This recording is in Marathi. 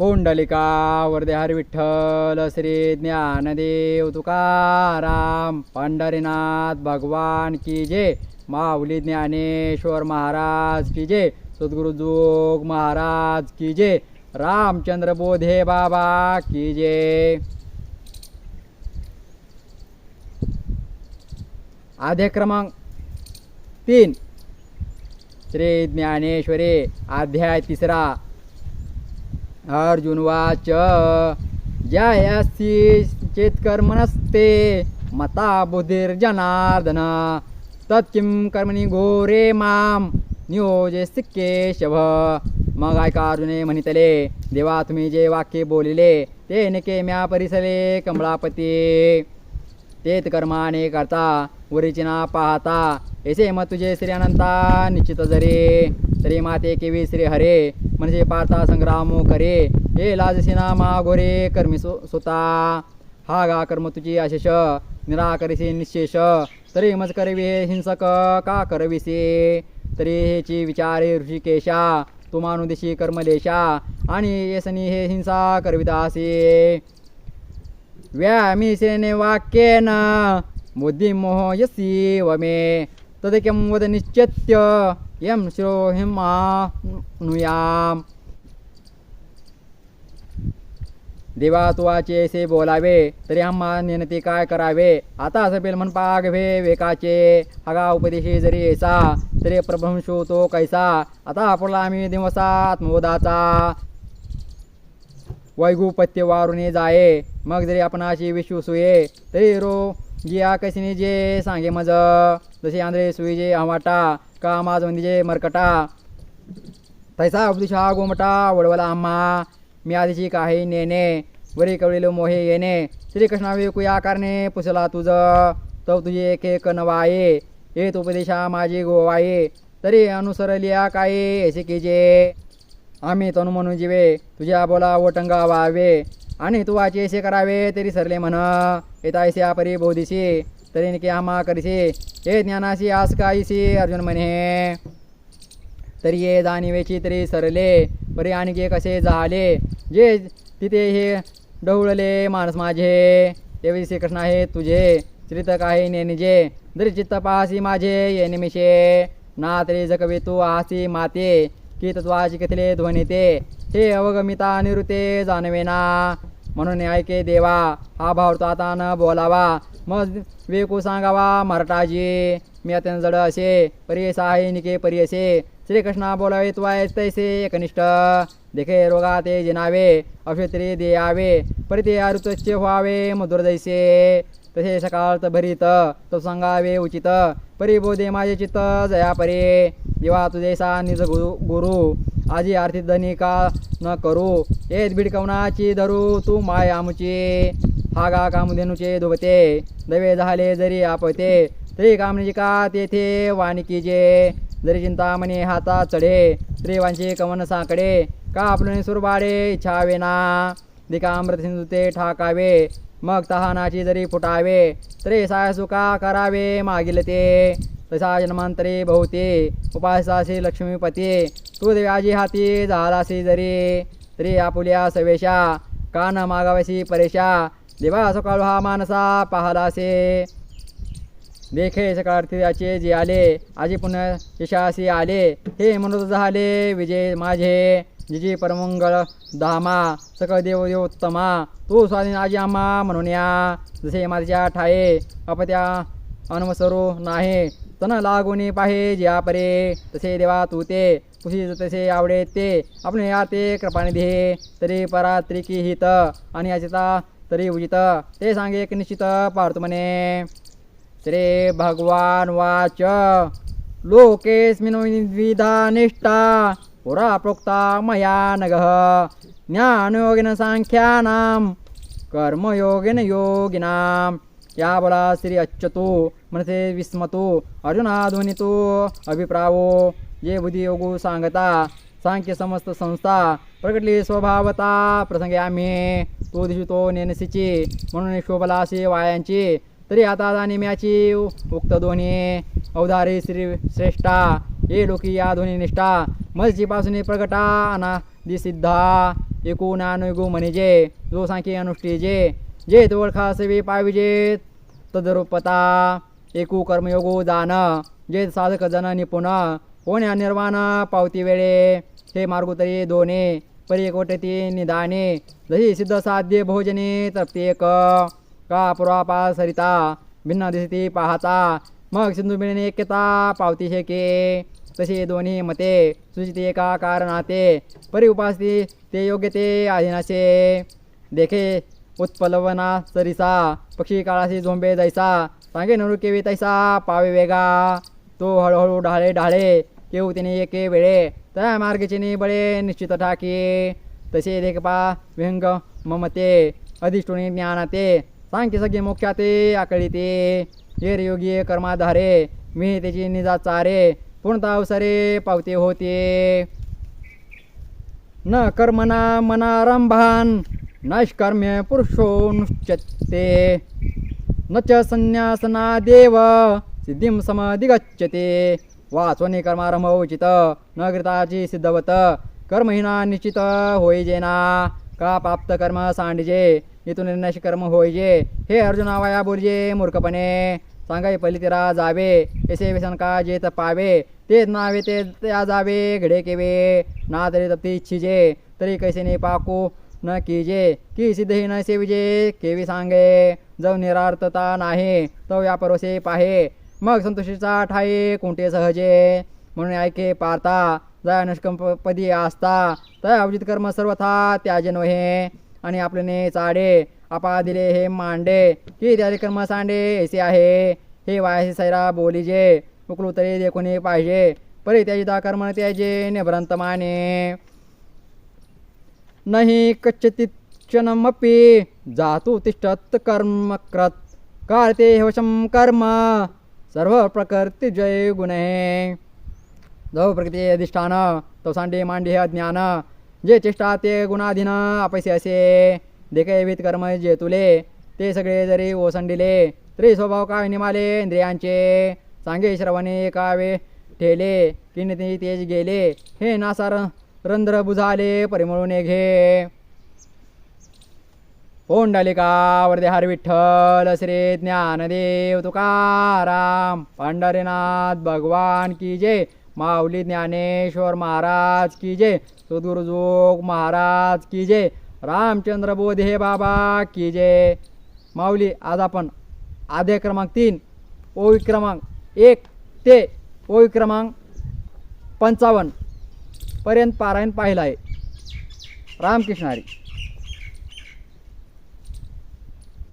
पुंडलिका वरदे हरी विठ्ठल श्री ज्ञानदेव तुकाराम पंढरीनाथ भगवान की जय माऊली ज्ञानेश्वर महाराज की जय जोग महाराज की जय रामचंद्र बोधे बाबा की जय. आद्य क्रमांक तीन. श्री ज्ञानेश्वरी अध्याय तिसरा. अर्जुन वाच. चेतकर्म नसते मता बुद्धिर्जनार्दन तत्किं कर्मणी घोरे माम नियोजे केशव मग ऐका अर्जुने म्हणितले देवा तुम्ही जे वाक्य बोलिले ते नके म्या परिसले कमळापती. तेत कर्माने करता वरिचिना पाहता ऐसे मग तुझे श्री अनंता निश्चित जरी. तरी माते केवी श्री हरे म्हणजे पार्था संग्रामो करे. हे लाजसिना मागोरे कर्मी सु सुता. हा गा कर्म तुझी आशेष निराकरिसी निशेष. तरी मज करवी हे हिंसक का करविसे? तरी हेची विचारे ऋषिकेशा तू मानुदेशी कर्मलेशा आणि येसनी हे हिंसा करवितासी व्यामिसेने वाक्येन बुद्धिमोह यसी वमे. तदक्यं वद निश्चित्य? यं श्रोहिमा नुयाम देवा तू आचे बोलावे तरी आम्हा नेनते काय करावे आता सपेल म्हण पागवे वेकाचे हगा उपदेशी जरी येसा तरी प्रभंशो तो कैसा आता आपला आम्ही दिवसात मोदाचा वैगुपत्य वारुने जाये मग जरी आपणाशी अशी तरी रो जी कशीने जे सांगे मज जसे आंध्रे सुईजे जे का माज म्हणजे मरकटा तैसा अब्दुशा गोमटा वडवला आम्हा मी आधीची काही नेणे वरी कवळील मोहे येणे श्रीकृष्णा विकू कारणे पुसला तुझं तो तुझे एक एक नवाये येत उपदेशा माझी गोवाये तरी अनुसरलिया काय ऐसे की जे आम्ही तनु म्हणून जीवे तुझ्या बोला ओटंगा व्हावे आणि तू वाचे ऐसे करावे तरी सरले म्हण येतायसे आपरी बोधिशी तरी निके आम्हा करिसे हे ज्ञानाशी आस कायसी अर्जुन म्हणे. तरी ये जाणीवेची तरी सरले परी आणखी कसे झाले? जे तिथे हे डवळले माणस माझे. तेवी श्रीकृष्ण आहे तुझे श्रीतक आहे नेनिजे जरी चित्त पाहसी माझे ये निमिषे. ना तरी जकवे तू आसी माते की तत्वाची कथिले ध्वनिते हे अवगमिता निरुते जाणवेना. म्हणून ऐके देवा हा भाव तो आता न बोलावा. मग वेकू सांगावा मराठाजी मी अत्यंत जड असे परी आहे निके परी असे. श्रीकृष्णा बोलावे तू तैसे एकनिष्ठ देखे रोगा ते जिनावे अक्षत्री देयावे. परी ते अरुतचे व्हावे मधुर जैसे. तसे सकाळ भरीत तो सांगावे उचित. परी बोधे माझे चित्त जया परे. देवा तुझेसा निज गुरु गुरु. आजी आर्थिक धनी का न करू? येत बिडकवनाची धरू तू माय आमची. हागा कामुधेनुचे दुबते. दवे झाले जरी आपते तरी कामनीची का तेथे वाणिकीचे जरी चिंतामणी हाता चढे त्रिवांचे कवन साकडे. का आपलं सुरबाडे इच्छावे ना दिकामृत सिंधू ते ठाकावे. मग तहानाची जरी फुटावे तरी सायसुका करावे मागील ते. तसा जन्मांतरे बहुते उपासासी लक्ष्मीपती। तू देवाजी हाती झालासी जरी। तरी आपुल्या सवेशा कान मागावसी परेशा। देवा सकाळ हा मानसा पाहलासे। देखे सकाळचे जे आले आजी पुन्हा यशासी आले। हे मनोज झाले विजय माझे। जिजी परमंगळ धामा सकळ देव देवोत्तमा तू स्वाधीन आजी आम्हा म्हणून या। जसे माझ्या ठाये अपत्या अनुसरू नाही. तन लागून पाहे ज्या परे तसे देवा तू ते. कुशी तसे आवडे ते. आपण या ते कृपाने दे तरी परात्रिकी हित आणि अचिता तरी उजित ते सांगे एक निश्चित पार्थ म्हणे श्री भगवान वाच. लोकेस्मिन् विविधा निष्ठा. पुरा प्रोक्ता मया नगः. ज्ञानयोगिन सांख्यानां. कर्मयोगिन योगिनां. या बला श्री अच्युतो मनसे विस्मतो अर्जुना ध्वनितो अभिप्रावो जे बुद्धी सांगता सांख्य समस्त संस्था प्रकटली स्वभावता प्रसंगे आम्ही तो दिसतो नेनसीची म्हणून शोभलासी वायांची तरी आता दानिम्याची उक्त ध्वनी अवधारी श्री श्रेष्ठा हे लोकी या ध्वनी निष्ठा मजजीपासून प्रगटा अनादिसिद्धा एकू नानुगू म्हणजे जो सांखे अनुष्ठी जे जे तो ओळखा सेवी पाविजेत तदरूपता एकू कर्मयोगो जाण जे साधक जन निपुण कोण्या निर्वाण पावती वेळे। हे मार्गोतरी दोने परिकोटती निदाने जशी सिद्ध साध्य भोजने तप्ती का पूर्वापा सरिता भिन्न दिसती पाहता मग सिंधू मिळणे एकता पावती शेके तसे दोन्ही मते सुचिते एका कारणाते परी उपासती ते योग्य ते आधीनाचे देखे उत्पलवना सरिसा पक्षी काळाशी झोंबे जायसा. सांगे नरू केवी तैसा पावे वेगा. तो हळूहळू ढाळे ढाळे केऊ तिने एके वेळे. त्या मार्गचिनी बळे निश्चित ठाकी. तसे देखपा व्यंग ममते अधिष्ठुनी ज्ञानाते. सांगते सगळे मोक्षाते आकळीते. हेर योगी कर्माधारे मी त्याची निजा चारे. पूर्णता अवसरे पावते होते. न कर्मना मनारंभान नैष्कर्म्य पुरुषोनुष्यते न च संन्यासना देव सिद्धिं समधिगच्छते। वाचवणे कर्मारंभ उचित न कृताची सिद्धवत। कर्महीना निश्चित होईजेना का प्राप्त कर्म सांडजे इथून निर्णय कर्म होईजे हे अर्जुना वाया बोलजे मूर्खपणे। सांगाय पलितिरा जावे एसे व्यसन का जे पावे। तेच नावे ते त्या जावे घडे केवे। ना तरी तप्ती इच्छिजे तरी कैसे ने पाकू? न कीजे की सिद्धही न सेविजे केवी सांगे जव निरार्थता नाही तो या परोसे पाहे. मग संतोषीचा ठाई कोणते सहजे. म्हणून ऐके पारता जया निष्कंपदी असता तया अवजित कर्म सर्वथा त्याजे नव्हे आणि आपले ने चाडे आपा दिले हे मांडे. की त्याचे कर्म सांडे ऐसे आहे. हे वायसे सैरा बोलीजे उकलू तरी देखून पाहिजे. परी त्याची कर्म त्याजे निभ्रंत माने. नाही कच्चित क्षणमपि जातु तिष्ठत् कर्म कृत् कार्ते वशं कर्म सर्वप्रकृतिजय गुणे। जव प्रकृती अधिष्ठान तो सांडे मांडे हे अज्ञान जे चेष्टा ते गुणाधीन अपैसे असे। देखवित कर्म जे तुले ते सगळे जरी ओसंडिले। तरी स्वभाव काय निमाले इंद्रियांचे। सांगे श्रवणे कावे ठेले किन्नी तेज गेले हे नासार रंध्र बुझाले परिमळून घे पोंडलिका वरदे हर विठ्ठल श्री ज्ञानदेव तुकाराम पांढरीनाथ भगवान की जय माऊली ज्ञानेश्वर महाराज की जय सद्गुरुजोग महाराज की जय रामचंद्र बोधे बाबा की जय. माऊली आज आपण आधे क्रमांक तीन ओवी क्रमांक एक ते ओवी क्रमांक पंचावन्न. पर्यंत पारायण पाहिलं आहे. रामकृष्ण हरी.